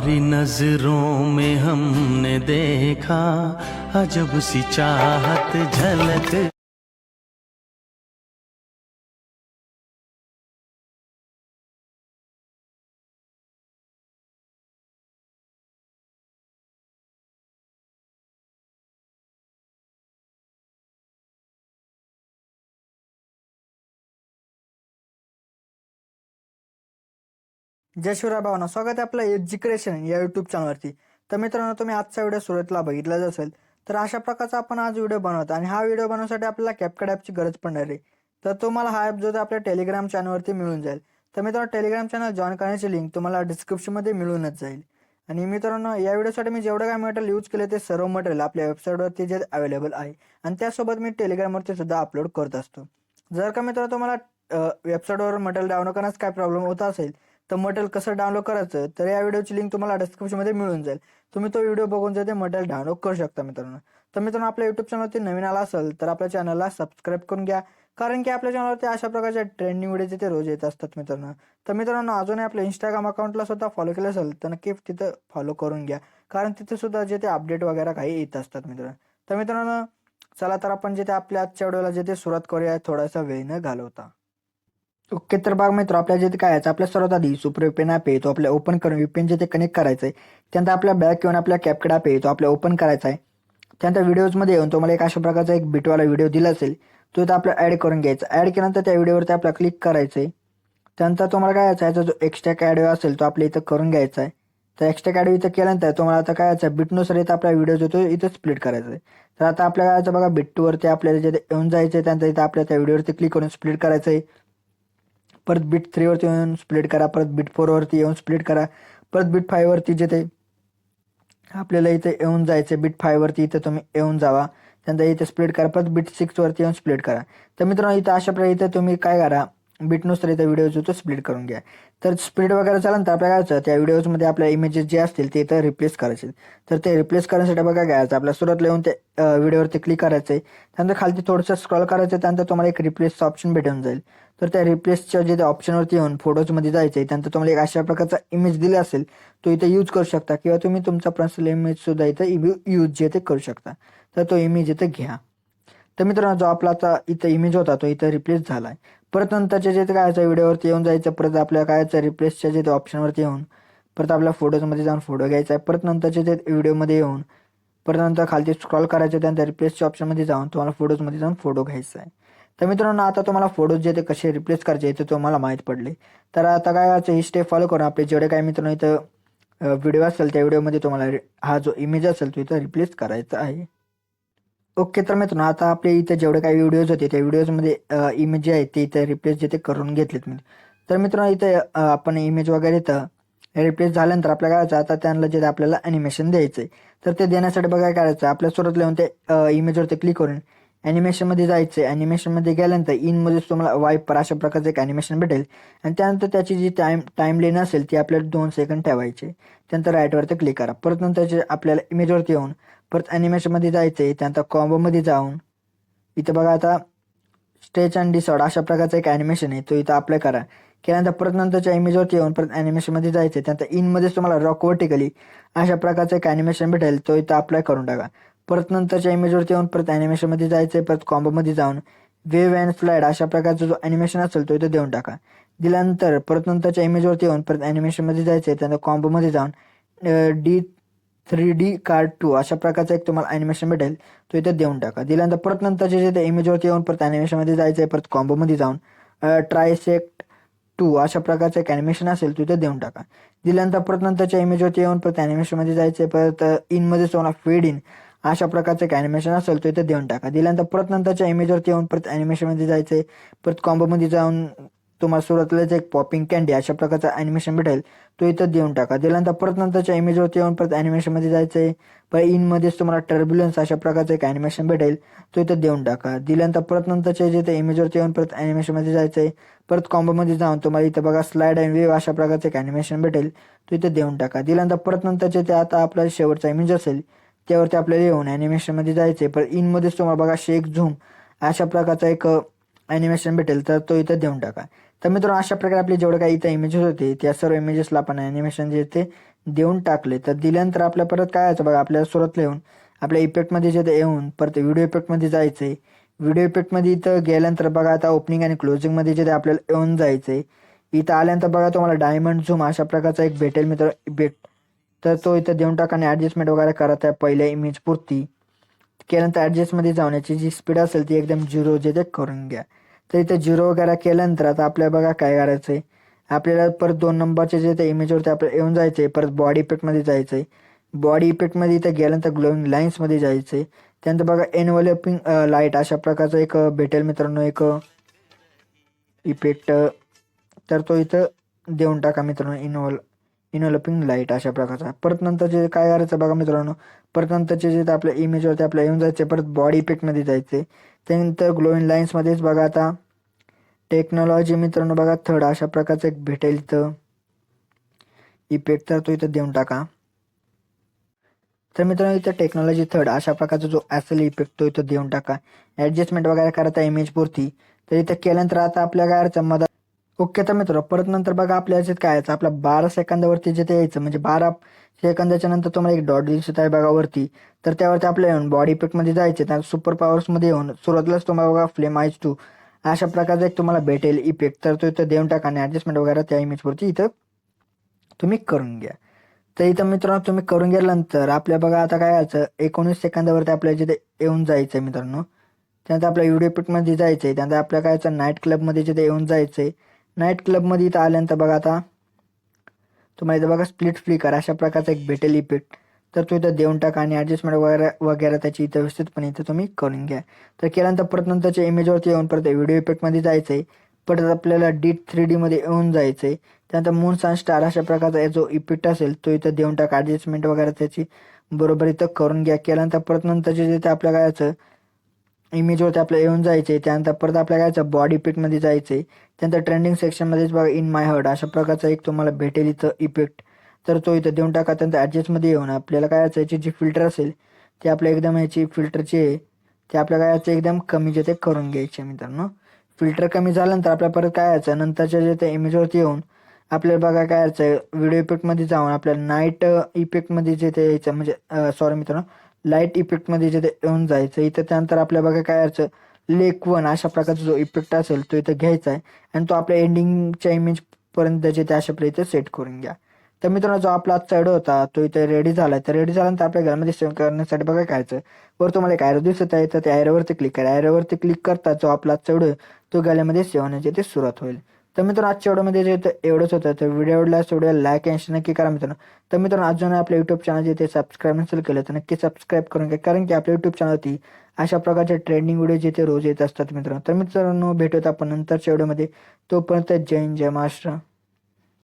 तुम्हारी नजरों में हमने देखा अजब सी चाहत झलक। जय शिवराय भावना स्वागत आहे आपलं एज्युकेशन या युट्यूब चॅनलवरती तर मित्रांनो तुम्ही आजचा व्हिडिओ सुरुवातीला बघितलाच असेल तर अशा प्रकारचा आपण आज व्हिडिओ बनवतो आणि हा व्हिडिओ बनवण्यासाठी आपल्याला कॅपकड ॲपची गरज पडणार आहे. तर तुम्हाला हा ॲप जो आहे आपल्या टेलिग्राम चॅनलवरती मिळून जाईल. तर मित्रांनो टेलिग्राम चॅनल जॉईन करण्याची लिंक तुम्हाला डिस्क्रिप्शनमध्ये मिळूनच जाईल. आणि मित्रांनो या व्हिडिओसाठी मी जेवढं काय मटेरियल यूज केले ते सर्व मटेरियल आपल्या वेबसाईटवरती जे अवेलेबल आहे आणि त्यासोबत मी टेलिग्रामवरती सुद्धा अपलोड करत असतो. जर का मित्रांनो तुम्हाला वेबसाईटवर मटेरियल डाउनलोड करण्यास काय प्रॉब्लेम होत असेल तर मटेरियल कसं डाउनलोड करायचं तर या व्हिडिओची लिंक तुम्हाला डिस्क्रिप्शनमध्ये मिळून जाईल. तुम्ही तो व्हिडिओ बघून जे ते मटेरियल डाउनलोड करू शकता मित्रांनो. तर मित्रांनो आपल्या युट्यूब चॅनलवरती नवीन आला असेल तर आपल्या चॅनलला सबस्क्राईब करून घ्या. कारण की आपल्या चॅनलवरती अशा प्रकारच्या ट्रेंडिंग व्हिडिओ ते रोज येत असतात मित्रांनो. तर मित्रांनो अजूनही आपल्या इंस्टाग्राम अकाउंटला सुद्धा फॉलो केलं असेल तर नक्की तिथं फॉलो करून घ्या. कारण तिथे सुद्धा जे ते अपडेट वगैरे काही येत असतात मित्रांनो. तर मित्रांनो चला तर आपण जे ते आपल्या आजच्या व्हिडिओला जे ते सुरुवात करूया थोडासा वेळ न घालवता. ओके तर बघ मित्र आपल्या जिथे काय आहे आपल्या सर्वात आधी सुपर विपेन ॲप आहे तो आपल्या ओपन करून विपेन जिथे ते कनेक्ट करायचं आहे त्यानंतर आपल्या बॅक येऊन आपल्या कॅपकड ॲप आहे तो आपल्या ओपन करायचा आहे. त्यानंतर व्हिडिओजमध्ये येऊन तुम्हाला एक अशा प्रकारचा एक बिटवाला व्हिडिओ दिला असेल तो इथं आपलं ॲड करून घ्यायचा. ॲड केल्यानंतर त्या व्हिडिओवरती आपल्याला क्लिक करायचं आहे त्यानंतर तुम्हाला काय यायचं याचा जो एक्स्ट्रा कॅडिओ असेल तो आपल्या इथं करून घ्यायचा आहे. तर एक्स्ट्रा कॅडिओ इथं केल्यानंतर तुम्हाला आता काय यायचं बिटनुसार इथं आपला व्हिडिओ जो तो इथं स्प्लिट करायचा आहे. तर आता आपल्याला यायचं बघा बिटूवरती आपल्याला जिथे येऊन जायचं आहे त्यानंतर इथं आपल्या त्या व्हिडिओवरती क्लिक करून स्प्लिट करायचं आहे परत बीट थ्रीवरती येऊन स्प्लिट करा परत बीट फोरवरती येऊन स्प्लिट करा परत बीट फायवरती जिथे आपल्याला इथे येऊन जायचं बीट फायवरती इथे तुम्ही येऊन जावा. त्यानंतर इथे स्प्लिट करा परत बीट सिक्सवरती येऊन स्प्लिट करा. तर मित्रांनो इथं अशा प्रकारे इथे तुम्ही काय करा बीटनुसार इथं व्हिडिओज तो स्प्लिट करून घ्या. तर स्प्लिट वगैरे झालं तर आपल्याला काय त्या व्हिडिओजमध्ये आपल्या इमेजेस जे असतील ते इथं रिप्लेस करायचे. तर ते रिप्लेस करण्यासाठी बघा घ्यायचं आपल्या सुरुवातला येऊन ते व्हिडिओवरती क्लिक करायचं आहे त्यानंतर खालती थोडंसं स्क्रॉल करायचं त्यानंतर तुम्हाला एक रिप्लेसचं ऑप्शन भेटून जाईल. तर त्या रिप्लेसच्या जे ऑप्शनवरती येऊन फोटोजमध्ये जायचं आहे त्यानंतर तुम्हाला एक अशा प्रकारचा इमेज दिला असेल तो इथं यूज करू शकता. किंवा तुम्ही तुमचा पर्सनल इमेजसुद्धा इथं इथं यूज जे ते करू शकता. तर तो इमेज इथं घ्या. तर मित्रांनो जो आपला आता इथं इमेज होता तो इथं रिप्लेस झाला आहे परत नंतरच्या जे काय व्हिडिओवरती येऊन जायचं परत आपल्या काय रिप्लेसच्या जे ऑप्शनवरती येऊन परत आपल्या फोटोजमध्ये जाऊन फोटो घ्यायचा आहे. परत नंतरच्या जे व्हिडिओमध्ये येऊन परत नंतर खालती स्क्रॉल करायचं त्यानंतर रिप्लेसच्या ऑप्शनमध्ये जाऊन तुम्हाला फोटोजमध्ये जाऊन फोटो घ्यायचा आहे. तर मित्रांनो आता तुम्हाला फोटोज जे ते कसे रिप्लेस करायचे ते तुम्हाला माहीत पडले. तर आता काय करायचं ही स्टेप फॉलो करून आपले जेवढे काय मित्रांनो इथं व्हिडिओ असेल त्या व्हिडिओमध्ये तुम्हाला हा जो इमेज असेल तो इथं रिप्लेस करायचा आहे. ओके तर मित्रांनो आता आपल्या इथे जेवढे काही व्हिडिओज होते त्या व्हिडिओजमध्ये इमेज जे आहेत ते इथे रिप्लेस जे ते करून घेतलेत मी. तर मित्रांनो इथे आपण इमेज वगैरे इथं रिप्लेस झाल्यानंतर आपल्या काय आता त्यांना जे आपल्याला ॲनिमेशन द्यायचं आहे तर ते देण्यासाठी बघा काय करायचं आपल्या सुरुवात लिहून ते इमेजवरती क्लिक करून ॲनिमेशनमध्ये जायचं आहे ॲनिमेशनमध्ये गेल्यानंतर इनमध्येच तुम्हाला वायपर अशा प्रकारचं एक ॲनिमेशन भेटेल. आणि त्यानंतर त्याची जी टाईम टाईम लेन असेल ती आपल्याला दोन सेकंड ठेवायचे. त्यानंतर राईटवरती क्लिक करा. परत नंतर आपल्याला इमेजवरती येऊन परत ॲनिमेशनमध्ये जायचं आहे त्यानंतर कॉम्बोमध्ये जाऊन इथं बघा आता स्ट्रेच अँड डिसॉर्ड अशा प्रकारचं एक ॲनिमेशन आहे तो इथं अप्लाय करा. केल्यानंतर परत नंतरच्या इमेजवरती येऊन परत ॲनिमेशनमध्ये जायचं आहे त्यानंतर इनमध्येच तुम्हाला रॉक वर्टिकली अशा प्रकारचं एक ॲनिमेशन भेटेल तो इथं अप्लाय करून टाका. परत नंतरच्या इमेजवरती येऊन परत ॲनिमेशनमध्ये जायचं आहे परत कॉम्बोमध्ये जाऊन. वेव्ह अँड फ्लाईड अशा प्रकारचा जो ॲनिमेशन असेल तो इथं देऊन टाका. दिल्यानंतर परत नंतरच्या इमेजवरती येऊन परत ॲनिमेशनमध्ये जायचं आहे त्यानंतर कॉम्बोमध्ये जाऊन D three D card two अशा प्रकारचा एक तुम्हाला ॲनिमेशन भेटेल तो इथं देऊन टाका. दिल्यानंतर परत नंतरचे जे ते इमेजवरती येऊन परत ॲनिमेशनमध्ये जायचं आहे परत कॉम्बोमध्ये जाऊन ट्रायसेक्ट टू अशा प्रकारचं एक ॲनिमेशन असेल तो इथं देऊन टाका. दिल्यानंतर परत नंतरच्या इमेजवरती येऊन परत ॲनिमेशनमध्ये जायचं आहे परत इनमध्ये तुम्हाला फेड इन अशा प्रकारचं एक ॲनिमेशन असेल तो इथं देऊन टाका. दिल्यानंतर परत नंतरच्या इमेजवरती येऊन परत ॲनिमेशनमध्ये जायचं आहे परत कॉम्बोमध्ये जाऊन तुम्हाला सुरुवातीलाच एक पॉपिंग कॅन्डी अशा प्रकारचा ॲनिमेशन भेटेल तो इथं देऊन टाका. दिल्यानंतर परत नंतरच्या इमेजवरती येऊन परत ॲनिमेशनमध्ये जायचं आहे परत इनमध्येच तुम्हाला टर्ब्युलन्स अशा प्रकारचं एक ॲनिमेशन भेटेल तो इथं देऊन टाका. दिल्यानंतर परत नंतरच्या जे ते इमेजवरती येऊन परत ॲनिमेशनमध्ये जायचं आहे परत कॉम्बोमध्ये जाऊन तुम्हाला इथं बघा स्लाइड अँड वेव्ह अशा प्रकारचं एक ॲनिमेशन भेटेल तो इथं देऊन टाका. दिल्यानंतर परत नंतरचे ते आता आपला शेवटचा इमेज असेल त्यावरती आपल्याला येऊन ॲनिमेशनमध्ये जायचं आहे पण इनमध्येच तुम्हाला बघा शेक झूम अशा प्रकारचा एक ॲनिमेशन भेटेल तर तो इथं देऊन टाका. तर मित्रांनो अशा प्रकारे आपले जेवढे काही इथं इमेजेस होते त्या सर्व इमेजेसला आपण ॲनिमेशन जे ते देऊन टाकले. तर दिल्यानंतर आपल्या परत काय यायचं बघा आपल्याला सुरतला येऊन आपल्या इफेक्टमध्ये जे येऊन परत व्हिडिओ इफेक्टमध्ये जायचं आहे व्हिडिओ इफेक्टमध्ये इथं गेल्यानंतर बघा आता ओपनिंग आणि क्लोजिंगमध्ये जे आपल्याला येऊन जायचं आहे इथं आल्यानंतर बघा तुम्हाला डायमंड झूम अशा प्रकारचा एक भेटेल मित्र इफेक्ट तर तो इथं देऊन टाका आणि ॲडजस्टमेंट वगैरे करत आहे. पहिल्या इमेज पुरती. केल्यानंतर ॲडजस्टमध्ये जाण्याची जी स्पीड असेल ती एकदम झिरो जे ते करून घ्या. तर इथं झिरो वगैरे केल्यानंतर आता आपल्याला बघा काय करायचं आहे आपल्याला परत दोन नंबरचे जे ते इमेजवरती आपल्याला येऊन जायचं आहे परत बॉडी इफेक्टमध्ये जायचं आहे बॉडी इफेक्टमध्ये इथं गेल्यानंतर ग्लोईंग लाईन्समध्ये जायचं आहे त्यानंतर बघा एनवलपिंग लाइट अशा प्रकारचं एक भेटेल मित्रांनो. एक इफेक्ट तर तो इथं देऊन टाका मित्रांनो. इनवल इनवलपिंग लाइट अशा प्रकारचा. परत नंतर जे काय करायचं बघा मित्रांनो परत नंतरचे जे आपल्या इमेजवरती आपल्या येऊन जायचे परत बॉडी इफेक्टमध्ये जायचे. त्यानंतर ग्लोईंग लाईन्समध्येच बघा आता. टेक्नॉलॉजी मित्रांनो बघा थर्ड अशा प्रकारचं एक भेटेल इथं. इफेक्ट तर तो इथं देऊन टाका. तर मित्रांनो इथं टेक्नॉलॉजी थर्ड अशा प्रकारचा जो असेल इफेक्ट तो इथं देऊन टाका. ॲडजस्टमेंट वगैरे करता इमेज पुरती. तर इथं केल्यानंतर आता आपल्या काय मदत ओके तर मित्र परत नंतर बघा आपल्या याच्यात काय यायचं आपल्या बारा सेकंदावरती जिथे यायचं म्हणजे बारा सेकंदाच्या नंतर तुम्हाला एक डॉट दिसत आहे बघा वरती. तर त्यावरती आपल्या येऊन बॉडी इफेक्टमध्ये जायचे. त्या सुपर पॉवर्समध्ये येऊन सुरुवातीलाच तुम्हाला बघा फ्लेम आयज टू अशा प्रकारचा एक तुम्हाला भेटेल इफेक्ट तर तो इथं देऊन टाका आणि ॲडजस्टमेंट वगैरे त्या इमेजवरती इथं तुम्ही करून घ्या. तर इथं मित्रांनो तुम्ही करून गेल्यानंतर आपल्या बघा आता काय यायचं एकोणीस सेकंदावरती आपल्या जिथे येऊन जायचं आहे मित्रांनो. त्यानंतर आपल्या युडीपीटमध्ये जायचं आहे त्यानंतर आपल्या काय यायचं नाईट क्लबमध्ये जिथे येऊन जायचं आहे नाईट क्लबमध्ये इथं आल्यानंतर बघा आता. तुम्हाला इथं बघा स्प्लिट फ्लिकर अशा प्रकारचा एक भेटेल इफेक्ट तर तो इथं देऊन टाका आणि ॲडजस्टमेंट वगैरे वगैरे त्याची इथं व्यवस्थितपणे इथं तुम्ही करून घ्या. तर केल्यानंतर परत नंतरच्या इमेजवरती येऊन परत व्हिडिओ इफेक्टमध्ये जायचं आहे परत आपल्याला डी थ्री डीमध्ये येऊन जायचं आहे त्यानंतर मून सन स्टार अशा प्रकारचा जो इफेक्ट असेल तो इथं देऊन टाका. ॲडजस्टमेंट वगैरे त्याची बरोबर इथं करून घ्या. केल्यानंतर परत नंतरचे जे ते आपल्या काय इमेजवरती आपल्याला येऊन जायचे त्यानंतर परत आपल्या काय याचं बॉडी जायचं जायचे त्यानंतर ट्रेंडिंग सेक्शनमध्येच बघा इन माय हर्ट अशा प्रकारचा एक तुम्हाला भेटेल इथं इफेक्ट तर तो इथं देऊन टाका त्यानंतर ॲडजस्टमध्ये येऊन आपल्याला काय याचं याची जी फिल्टर असेल ते आपल्या एकदम याची फिल्टरची आहे ते आपल्या काय याचं एकदम कमी जे ते करून घ्यायचे मित्रांनो. फिल्टर कमी झाल्यानंतर आपल्या परत काय यायचं नंतरच्या जे ते इमेजवरती येऊन आपल्याला बघा काय यायचं व्हिडिओ इफेक्टमध्ये जाऊन आपल्याला नाईट इफेक्टमध्ये जे ते यायचं म्हणजे सॉरी मित्रांनो लाइट इफेक्टमध्ये जिथे येऊन जायचं इथं त्यानंतर आपल्या बघा काय यायचं लेक वन अशा प्रकारचा जो इफेक्ट असेल तो इथं घ्यायचा आहे. आणि तो आपल्या एंडिंगच्या इमेजपर्यंत जे ते अशा प्रकारे सेट करून घ्या. तर मित्रांनो जो आपला आजचा व्हिडिओ होता तो इथे रेडी झाला. तर रेडी झाल्यानंतर आपल्या घरामध्ये सेव्ह करण्यासाठी बघा कायचं वर तुम्हाला एक आयरो दिसत आहे तर त्या आयरोवरती क्लिक करा. आयरोवरती क्लिक करता जो आपला आजचा व्हिडिओ तो गॅलरीमध्ये सेव्ह होण्याची ते सुरुवात होईल. तर मित्रांनो आजच्या व्हिडिओमध्ये जे ते एवढंच होतं. तर व्हिडिओ आवडला व्हिडिओ लाईक आणि नक्की करा मित्रांनो. तर मित्रांनो अजून आपल्या युट्यूब चॅनल जे ते सबस्क्राईब नसेल केलं तर नक्की सबस्क्राईब करून घ्या. कारण की आपल्या युट्यूब चॅनलवरती अशा प्रकारचे ट्रेंडिंग व्हिडिओ जे ते रोज येत असतात मित्रांनो. तर मित्रांनो भेटूत आपण नंतरच्या व्हिडिओमध्ये. तोपर्यंत जय हिंद, जय महाराष्ट्र.